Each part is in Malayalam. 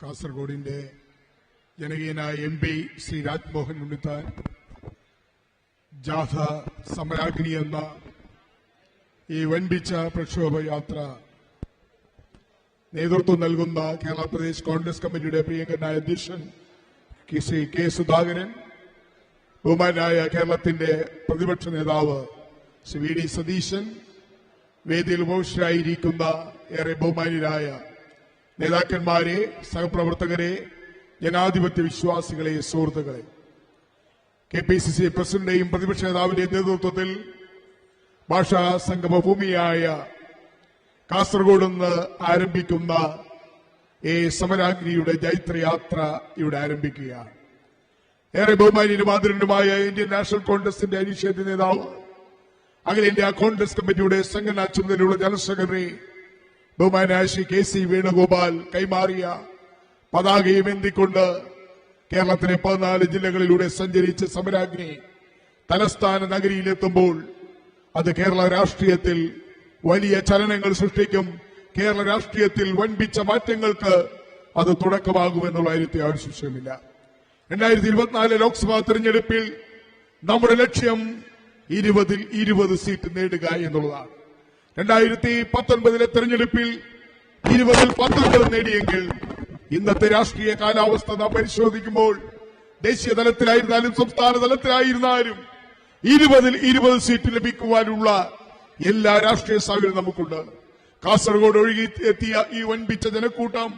കാസർഗോഡിന്റെ ജനകീയനായ എം പി ശ്രീ രാജ്മോഹൻ ഉണ്ണിത്താൻ ജാഥ സമരാഗ്നി എന്ന ഈ വൻപിച്ച പ്രക്ഷോഭ യാത്ര നേതൃത്വം നൽകുന്ന കേരള പ്രദേശ് കോൺഗ്രസ് കമ്മിറ്റിയുടെ പ്രിയങ്കരനായ അധ്യക്ഷൻ ശ്രീ കെ സുധാകരൻ ബഹുമാനായ കേരളത്തിന്റെ പ്രതിപക്ഷ നേതാവ് ശ്രീ വി ഡി സതീശൻ വേദിയിൽ ഉപവിഷ്ടരായിരിക്കുന്ന ഏറെ ബഹുമാന്യരായ നേതാക്കന്മാരെ സഹപ്രവർത്തകരെ ജനാധിപത്യ വിശ്വാസികളെ സുഹൃത്തുക്കളെ. കെ പി സി സി പ്രസിഡന്റെയും പ്രതിപക്ഷ നേതാവിന്റെയും നേതൃത്വത്തിൽ ഭാഷാ സംഗമഭൂമിയായ കാസർഗോഡ് നിന്ന് ആരംഭിക്കുന്ന ഈ സമരാഗ്നിയുടെ ജൈത്രയാത്ര ഇവിടെ ആരംഭിക്കുകയാണ്. ഏറെ ബഹുമാനിയുടെ ആദരനുമായ ഇന്ത്യൻ നാഷണൽ കോൺഗ്രസിന്റെ അനിഷേധ നേതാവ് അഖിലേന്ത്യാ കോൺഗ്രസ് കമ്മിറ്റിയുടെ സംഘടനാ ചുമതലയുള്ള ജനറൽ സെക്രട്ടറി ബഹുമാനായ ശ്രീ കെ സി വേണുഗോപാൽ കൈമാറിയ പതാകയും എന്തിക്കൊണ്ട് കേരളത്തിലെ പതിനാല് ജില്ലകളിലൂടെ സഞ്ചരിച്ച് സമരാഗ്നി തലസ്ഥാന നഗരിയിലെത്തുമ്പോൾ അത് കേരള രാഷ്ട്രീയത്തിൽ വലിയ ചലനങ്ങൾ സൃഷ്ടിക്കും. കേരള രാഷ്ട്രീയത്തിൽ വൻപിച്ച മാറ്റങ്ങൾക്ക് അത് തുടക്കമാകുമെന്നുള്ള കാര്യത്തിൽ ആവശ്യമില്ല രണ്ടായിരത്തി ഇരുപത്തിനാല് ലോക്സഭാ തെരഞ്ഞെടുപ്പിൽ നമ്മുടെ ലക്ഷ്യം ഇരുപതിൽ ഇരുപത് സീറ്റ് നേടുക എന്നുള്ളതാണ്. രണ്ടായിരത്തി പത്തൊൻപതിലെ തെരഞ്ഞെടുപ്പിൽ ഇരുപതിൽ പത്തൊൻപത് നേടിയെങ്കിൽ ഇന്നത്തെ രാഷ്ട്രീയ കാലാവസ്ഥ നാം പരിശോധിക്കുമ്പോൾ ദേശീയ തലത്തിലായിരുന്നാലും സംസ്ഥാന തലത്തിലായിരുന്നാലും ഇരുപതിൽ ഇരുപത് സീറ്റ് ലഭിക്കുവാനുള്ള എല്ലാ രാഷ്ട്രീയ സാഹചര്യം നമുക്കുണ്ട്. കാസർഗോഡ് ഒഴുകി എത്തിയ ഈ വൻപിച്ച ജനക്കൂട്ടം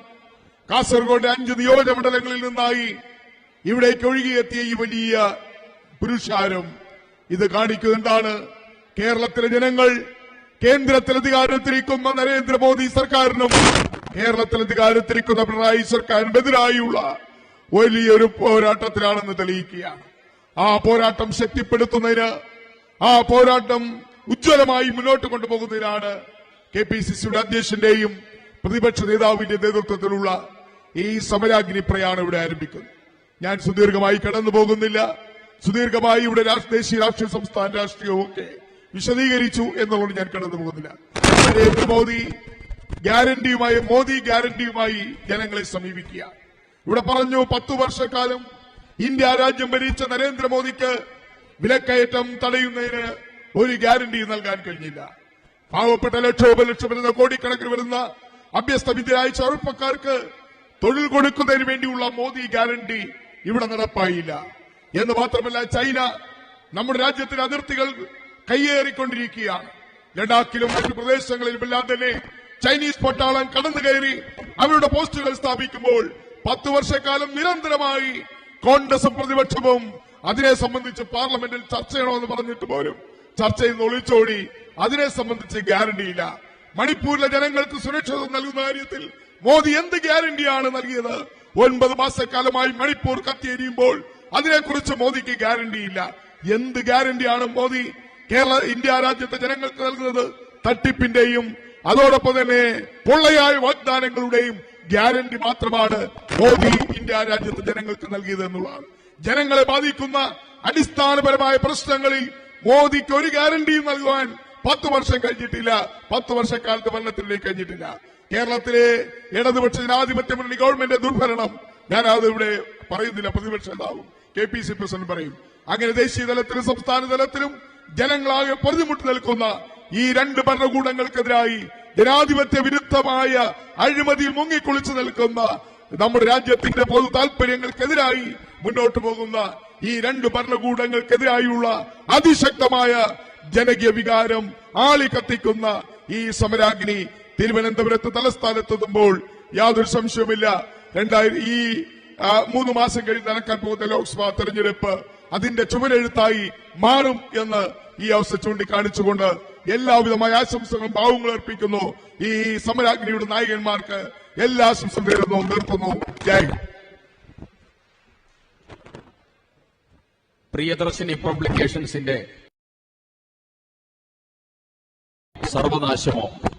കാസർഗോഡ് അഞ്ച് നിയോജക മണ്ഡലങ്ങളിൽ നിന്നായി ഇവിടേക്ക് ഒഴുകിയെത്തിയ ഈ വലിയ പുരുഷാരം ഇത് കാണിക്കുന്നത് എന്താണ്? കേരളത്തിലെ ജനങ്ങൾ കേന്ദ്രത്തിൽ അധികാരത്തിരിക്കുന്ന നരേന്ദ്രമോദി സർക്കാരിനും കേരളത്തിൽ അധികാരത്തിരിക്കുന്ന പിണറായി സർക്കാരിനും എതിരായുള്ള വലിയൊരു പോരാട്ടത്തിലാണെന്ന് തെളിയിക്കുകയാണ്. ആ പോരാട്ടം ശക്തിപ്പെടുത്തുന്നതിന് ആ പോരാട്ടം ഉജ്ജ്വലമായി മുന്നോട്ട് കൊണ്ടുപോകുന്നതിനാണ് കെ പി സി സിയുടെ അധ്യക്ഷന്റെയും പ്രതിപക്ഷ നേതാവിന്റെ നേതൃത്വത്തിലുള്ള ഈ സമരാഗ്നി പ്രയാണം ഇവിടെ ആരംഭിക്കുന്നത്. ഞാൻ സുദീർഘമായി കടന്നു പോകുന്നില്ല സുദീർഘമായി ഇവിടെ ദേശീയ രാഷ്ട്രീയ സംസ്ഥാന രാഷ്ട്രീയവും ഒക്കെ വിശദീകരിച്ചു എന്നുള്ളത് ഞാൻ കടന്നു പോകുന്നില്ല. നരേന്ദ്രമോദി ഗ്യാരണ്ടിയുമായി മോദി ഗ്യാരണ്ടിയുമായി ജനങ്ങളെ സമീപിക്കുക. ഇവിടെ പറഞ്ഞു പത്തു വർഷക്കാലം ഇന്ത്യ രാജ്യം ഭരിച്ച നരേന്ദ്രമോദിക്ക് വിലക്കയറ്റം തടയുന്നതിന് ഒരു ഗ്യാരണ്ടി നൽകാൻ കഴിഞ്ഞില്ല. പാവപ്പെട്ട ലക്ഷോപലക്ഷം വരുന്ന കോടിക്കണക്കിന് വരുന്ന അഭ്യസ്ത വിദ്യരായ ചെറുപ്പക്കാർക്ക് തൊഴിൽ കൊടുക്കുന്നതിന് വേണ്ടിയുള്ള മോദി ഗ്യാരണ്ടി ഇവിടെ നടപ്പായില്ല. എന്ന് മാത്രമല്ല ചൈന നമ്മുടെ രാജ്യത്തിന്റെ അതിർത്തികൾ കയ്യേറിക്കൊണ്ടിരിക്കുകയാണ്. ലഡാക്കിലും മറ്റു പ്രദേശങ്ങളിലും എല്ലാം തന്നെ ചൈനീസ് പട്ടാളം കടന്നു കയറി അവരുടെ പോസ്റ്റുകൾ സ്ഥാപിക്കുമ്പോൾ പത്തു വർഷക്കാലം നിരന്തരമായി കോൺഗ്രസും പ്രതിപക്ഷവും അതിനെ സംബന്ധിച്ച് പാർലമെന്റിൽ ചർച്ച ചെയ്യണമെന്ന് പറഞ്ഞിട്ട് പോലും ചർച്ചയിൽ നിന്ന് ഒളിച്ചോടി അതിനെ സംബന്ധിച്ച് ഗ്യാരണ്ടിയില്ല മണിപ്പൂരിലെ ജനങ്ങൾക്ക് സുരക്ഷിതം നൽകുന്ന കാര്യത്തിൽ മോദി എന്ത് ഗ്യാരണ്ടിയാണ് നൽകിയത്? ഒൻപത് മാസക്കാലമായി മണിപ്പൂർ കത്തിയെരിയുമ്പോൾ അതിനെക്കുറിച്ച് മോദിക്ക് ഗ്യാരണ്ടിയില്ല. എന്ത് ഗ്യാരണ്ടിയാണ് മോദി? കേരള ഇന്ത്യ രാജ്യത്തെ ജനങ്ങൾക്ക് നൽകുന്നത് തട്ടിപ്പിന്റെയും അതോടൊപ്പം തന്നെ പൊള്ളയായ വാഗ്ദാനങ്ങളുടെയും ഗ്യാരണ്ടി മാത്രമാണ് മോദി ഇന്ത്യ രാജ്യത്തെ ജനങ്ങൾക്ക് നൽകിയത് എന്നുള്ളതാണ്. ജനങ്ങളെ ബാധിക്കുന്ന അടിസ്ഥാനപരമായ പ്രശ്നങ്ങളിൽ മോദിക്ക് ഒരു ഗ്യാരണ്ടിയും നൽകുവാൻ പത്ത് വർഷം കഴിഞ്ഞിട്ടില്ല. പത്ത് വർഷക്കാലത്ത് ഭരണത്തിലേക്ക് കഴിഞ്ഞിട്ടില്ല. കേരളത്തിലെ ഇടതുപക്ഷ ജനാധിപത്യ മുന്നണി ഗവൺമെന്റ് ദുർഭരണം ഞാൻ അത് ഇവിടെ പറയുന്നില്ല പ്രതിപക്ഷ നേതാവും കെ പി സി പ്രസിഡന്റ് പറയും. അങ്ങനെ ദേശീയ തലത്തിലും സംസ്ഥാന തലത്തിലും ജനങ്ങളാകെ പ്രതിമുട്ട് നിൽക്കുന്ന ഈ രണ്ട് ഭരണകൂടങ്ങൾക്കെതിരായി ജനാധിപത്യ വിരുദ്ധമായ അഴിമതിയിൽ മുങ്ങിക്കുളിച്ചു നിൽക്കുന്ന നമ്മുടെ രാജ്യത്തിന്റെ പൊതു താല്പര്യങ്ങൾക്കെതിരായി മുന്നോട്ട് പോകുന്ന ഈ രണ്ട് ഭരണകൂടങ്ങൾക്കെതിരായുള്ള അതിശക്തമായ ജനകീയ വികാരം ആളിക്കത്തിക്കുന്ന ഈ സമരാഗ്നി തിരുവനന്തപുരത്ത് തലസ്ഥാനത്തെത്തുമ്പോൾ യാതൊരു സംശയവുമില്ല. രണ്ടായിരം ഈ മൂന്ന് മാസം കഴിഞ്ഞ് നടക്കാൻ പോകുന്ന ലോക്സഭാ തെരഞ്ഞെടുപ്പ് അതിന്റെ ചുവരെഴുത്തായി മാറും എന്ന് ഈ അവസ്ഥ ചൂണ്ടിക്കാണിച്ചുകൊണ്ട് എല്ലാവിധമായ ആശംസകളും ഭാവങ്ങളും അർപ്പിക്കുന്നു. ഈ സമരാഗ്നിയുടെ നായകന്മാർക്ക് എല്ലാ ആശംസകളും നേരുന്നു. നിർത്തുന്നു. ജയ് പ്രിയദർശിനി പബ്ലിക്കേഷൻസിന്റെ സർവനാശമോ?